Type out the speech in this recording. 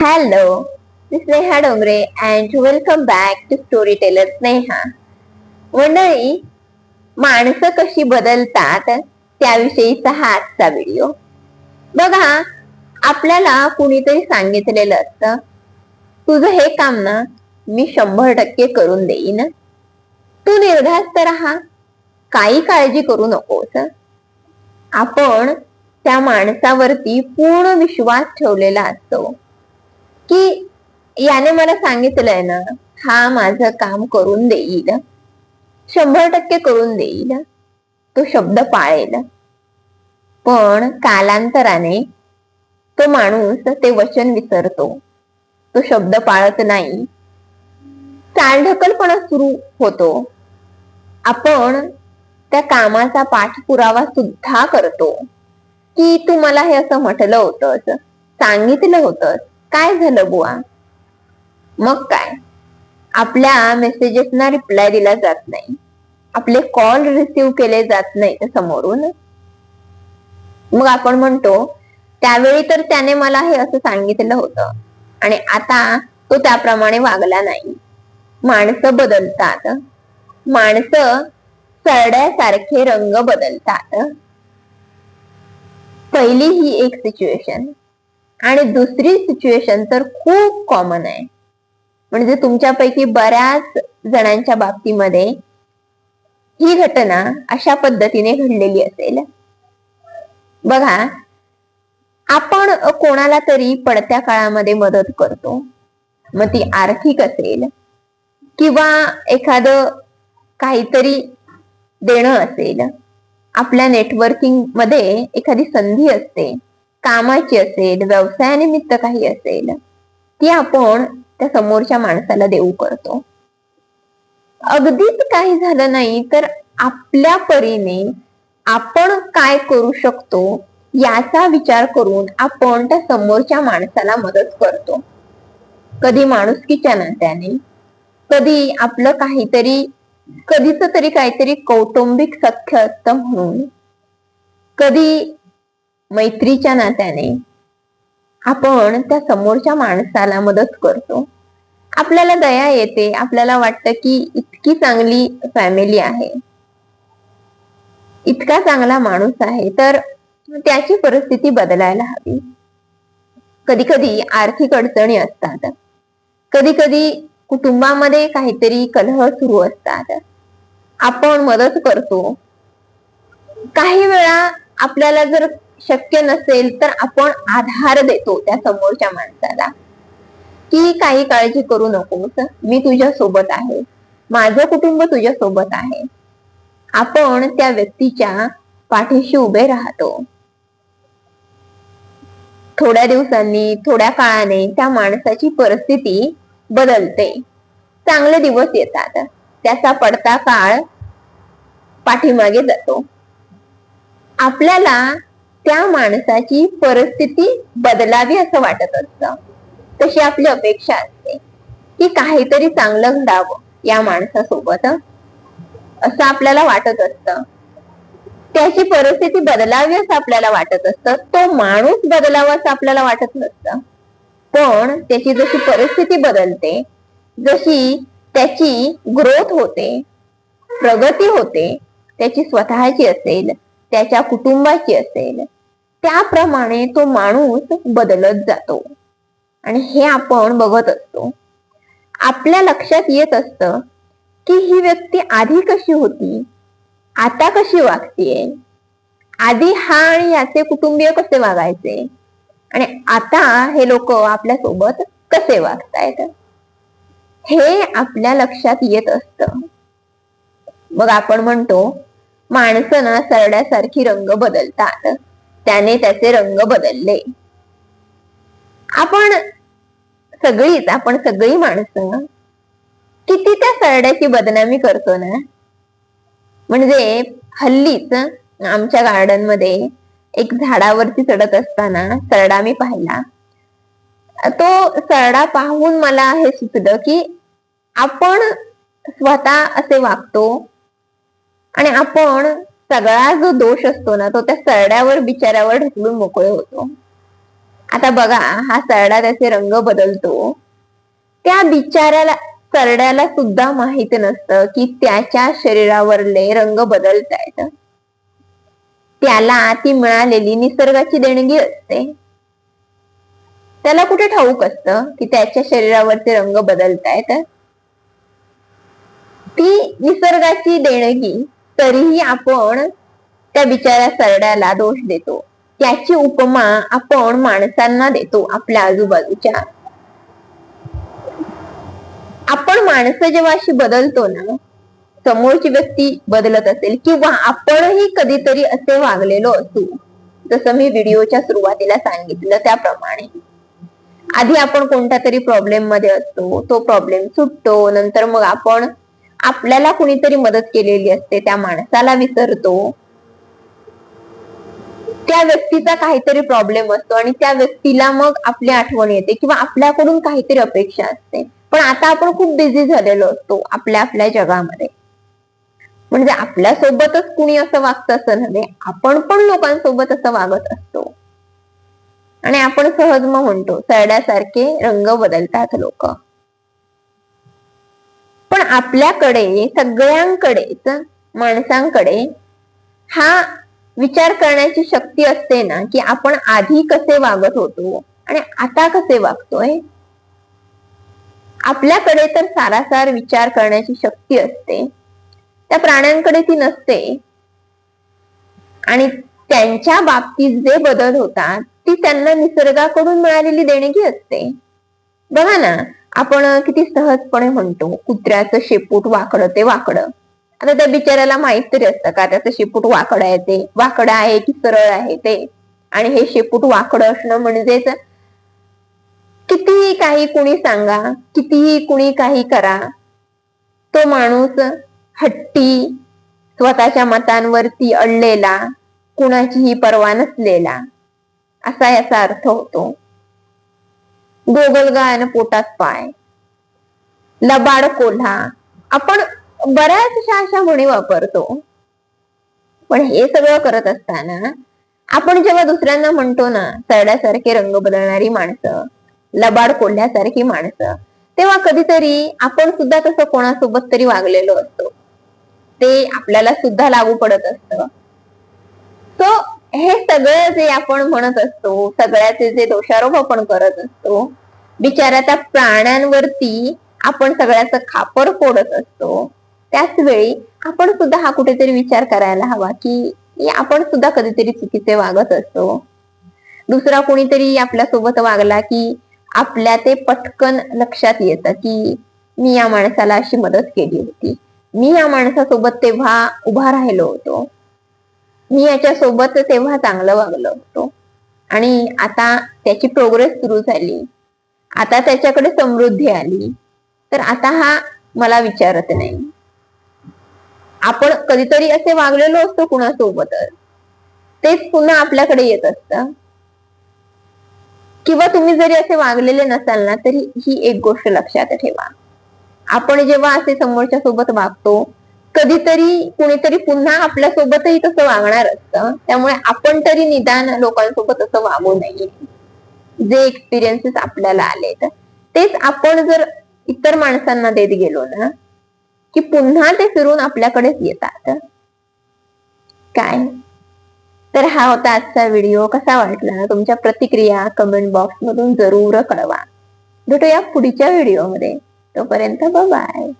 Hello this Sneha Dongare and and back back story teller Sneha मंडळी माणसं कशी बदलतात त्याविषयीचा हा आजचा व्हिडिओ बघा आपल्याला कुणीतरी सांगितलेलं असतं तुझं हे काम ना मी शंभर टक्के करून देईन. तू निर्धास्त राहा काही काळजी करू नकोस. आपण त्या माणसावरती पूर्ण विश्वास ठेवलेला असतो. की याने मला सांगितलंय ना हा माझं काम करून देईल. शंभर टक्के करून देईल. तो शब्द पाळेल. पण कालांतराने तो माणूस ते वचन विसरतो. तो शब्द पाळत नाही. चालढकलपणा सुरू होतो. आपण त्या कामाचा पाठपुरावा सुद्धा करतो. की तू मला हे असं म्हटलं होतंस सांगितलं होतंस काय झालं बुवा? मग काय? आपल्या मेसेजेसना रिप्लाय दिला जात नाही. आपले कॉल रिसीव केले जात नाही समोरून. मग आपण म्हणतो त्यावेळी तर त्याने मला हे असं सांगितलं होतं. आणि आता तो त्याप्रमाणे वागला नाही. माणसं बदलतात. माणसं सरड्यासारखे रंग बदलतात. पहिली ही एक सिच्युएशन आणि दुसरी सिच्युएशन तर खूप कॉमन आहे. म्हणजे तुमच्यापैकी बऱ्याच जणांच्या बाबतीमध्ये ही घटना अशा पद्धतीने घडलेली असेल. बघा आपण कोणाला तरी पडत्या काळामध्ये मदत करतो. मग ती आर्थिक असेल किंवा एखादं काहीतरी देणं असेल. आपल्या नेटवर्किंगमध्ये एखादी संधी असते. कामाची असेल व्यवसायानिमित्त काही असेल ती आपण त्या समोरच्या माणसाला देऊ करतो अगदीच काही झालं नाही तर आपल्या परीने आपण काय करू शकतो याचा विचार करून आपण त्या समोरच्या माणसाला मदत करतो. कधी माणुसकीच्या नात्याने कधी आपलं काहीतरी कधीच तरी काहीतरी कौटुंबिक सख्य असतं म्हणून कधी मैत्रीच्या नात्याने आपण त्या समोरच्या माणसाला मदत करतो. आपल्याला दया येते. आपल्याला वाटतं की इतकी चांगली फॅमिली आहे. इतका चांगला माणूस आहे. तर त्याची परिस्थिती बदलायला हवी. कधी कधी आर्थिक अडचणी असतात. कधी कधी कुटुंबामध्ये काहीतरी कलह सुरू असतात. आपण मदत करतो. काही वेळा आपल्याला जर शक्य नसेल तर आपण आधार देतो त्या समोरच्या माणसाला. की काही काळजी करू नकोस मी तुझ्या सोबत आहे. माझं कुटुंब तुझ्या सोबत आहे. आपण त्या व्यक्तीच्या पाठीशी उभे राहतो. थोड्या दिवसांनी थोड्या काळाने त्या माणसाची परिस्थिती बदलते. चांगले दिवस येतात. त्याचा पडता काळ पाठीमागे जातो. आपल्याला त्या माणसाची परिस्थिती बदलावी असं वाटत असतं. तशी आपली अपेक्षा असते की काहीतरी चांगलं घडावं या माणसासोबत असं आपल्याला वाटत असतं. त्याची परिस्थिती बदलावी असं आपल्याला वाटत असतं. तो माणूस बदलावा असं आपल्याला वाटत नसतं. पण त्याची जशी परिस्थिती बदलते जशी त्याची ग्रोथ होते प्रगती होते त्याची स्वतःची असेल त्याच्या कुटुंबाची असेल. त्याप्रमाणे तो माणूस बदलत जातो. आणि हे आपण बघत असतो. आपल्या लक्षात येत असत की ही व्यक्ती आधी कशी होती? आता कशी वागतीये? आधी हा आणि याचे कुटुंबीय कसे वागायचे? आणि आता हे लोक आपल्यासोबत कसे वागतायत? हे आपल्या लक्षात येत असत. मग आपण म्हणतो माणसं ना सरड्यासारखी रंग बदलतात. त्याने त्याचे रंग बदलले. आपण सगळीच आपण सगळी माणसं किती त्या सरड्याची बदनामी करतो ना? म्हणजे हल्लीच आमच्या गार्डनमध्ये एक झाडावरती चढत असताना सरडा मी पाहिला. तो सरडा पाहून मला हे सुचलं की आपण स्वतः असे वागतो आणि आपण सगळा जो दोष असतो ना तो त्या सरड्यावर बिचाऱ्यावर ढकलून मोकळे होतो. आता बघा हा सरडा त्याचे रंग बदलतो. त्या बिचाऱ्याला सरड्याला सुद्धा माहीत नसतं की त्याच्या शरीरावरले रंग बदलतायत. त्याला ती मिळालेली निसर्गाची देणगी असते. त्याला कुठे ठाऊक असतं की त्याच्या शरीरावरचे रंग बदलतायत? ती निसर्गाची देणगी तरीही आपण त्या बिचाऱ्या सरड्याला दोष देतो. त्याची उपमा आपण माणसांना देतो आपल्या आजूबाजूच्या. आपण माणसं जेव्हा अशी बदलतो ना समोरची व्यक्ती बदलत असेल किंवा आपणही कधीतरी असे वागलेलो असू जसं मी व्हिडिओच्या सुरुवातीला सांगितलं त्याप्रमाणे. आधी आपण कोणत्या तरी प्रॉब्लेममध्ये असतो तो प्रॉब्लेम सुटतो नंतर मग आपण आपल्याला कुणीतरी मदत केलेली असते त्या माणसाला विसरतो. त्या व्यक्तीचा काहीतरी प्रॉब्लेम असतो आणि त्या व्यक्तीला मग आपली आठवण येते किंवा आपल्याकडून काहीतरी अपेक्षा असते. पण आता आपण खूप बिझी झालेलो असतो आपल्या आपल्या जगामध्ये. म्हणजे आपल्या सोबतच कुणी असं वागतं असं नव्हे आपण पण लोकांसोबत असं वागत असतो. आणि आपण सहज मग म्हणतो सरड्यासारखे रंग बदलतात लोक. पण आपल्याकडे सगळ्यांकडेच माणसांकडे हा विचार करण्याची शक्ती असते ना की आपण आधी कसे वागत होतो आणि आता कसे वागतोय? आपल्याकडे तर सारासार विचार करण्याची शक्ती असते. त्या प्राण्यांकडे ती नसते. आणि त्यांच्या बाबतीत जे बदल होतात ती त्यांना निसर्गाकडून मिळालेली देणगी असते. बघा ना आपण किती सहजपणे म्हणतो कुत्र्याचं शेपूट वाकडं ते वाकडं. आता त्या बिचाऱ्याला माहीत तरी असतं का त्याचं शेपूट वाकडं आहे ते वाकडं आहे की सरळ आहे ते? आणि हे शेपूट वाकडं असणं म्हणजेच कितीही काही कुणी सांगा कितीही कुणी काही करा तो माणूस हट्टी स्वतःच्या मतांवरती अडलेला कुणाचीही पर्वा नसलेला असा याचा अर्थ होतो. गोगलगायन पोटात पाय. लबाड कोल्हा. आपण बऱ्याचशा अशा म्हणी वापरतो. पण हे सगळं करत असताना आपण जेव्हा दुसऱ्यांना म्हणतो ना सरड्यासारखे रंग बदलणारी माणसं लबाड कोल्ह्यासारखी माणसं तेव्हा कधीतरी आपण सुद्धा तसं कोणासोबत तरी वागलेलो असतो. ते आपल्याला सुद्धा लागू पडत असतं. सो हे सगळं जे आपण म्हणत असतो सगळ्याचे जे दोषारोप आपण करत असतो बिचाऱ्या त्या प्राण्यांवरती आपण सगळ्याच खापर फोडत असतो. त्याच वेळी आपण सुद्धा हा कुठेतरी विचार करायला हवा की आपण सुद्धा कधीतरी चुकीचे वागत असतो. दुसरा कोणीतरी आपल्यासोबत वागला की आपल्या ते पटकन लक्षात येतं की मी या माणसाला अशी मदत केली होती. मी या माणसासोबत तेव्हा उभा राहिलो होतो. मी याच्या सोबत तेव्हा चांगलं वागलो होतो. आणि आता त्याची प्रोग्रेस सुरू झाली. आता त्याच्याकडे समृद्धी आली. तर आता हा मला विचारत नाही. आपण कधीतरी असे वागलेलो असतो कुणासोबतच. तेच पुन्हा आपल्याकडे येत असत. किंवा तुम्ही जरी असे वागलेले नसाल ना तरी ही एक गोष्ट लक्षात ठेवा. आपण जेव्हा असे समोरच्या सोबत वागतो कधीतरी कुणीतरी पुन्हा आपल्या सोबतही तसं वागणार असतं. त्यामुळे आपण तरी निदान लोकांसोबत असं वागू नये. जे एक्सपिरियन्सेस आपल्याला आलेत तेच आपण जर इतर माणसांना देत गेलो ना की पुन्हा ते फिरून आपल्याकडेच येतात. काय? तर हा होता आजचा व्हिडिओ कसा वाटला? तुमच्या प्रतिक्रिया कमेंट बॉक्स मधून जरूर कळवा. भेटूया पुढच्या व्हिडिओमध्ये तोपर्यंत बाय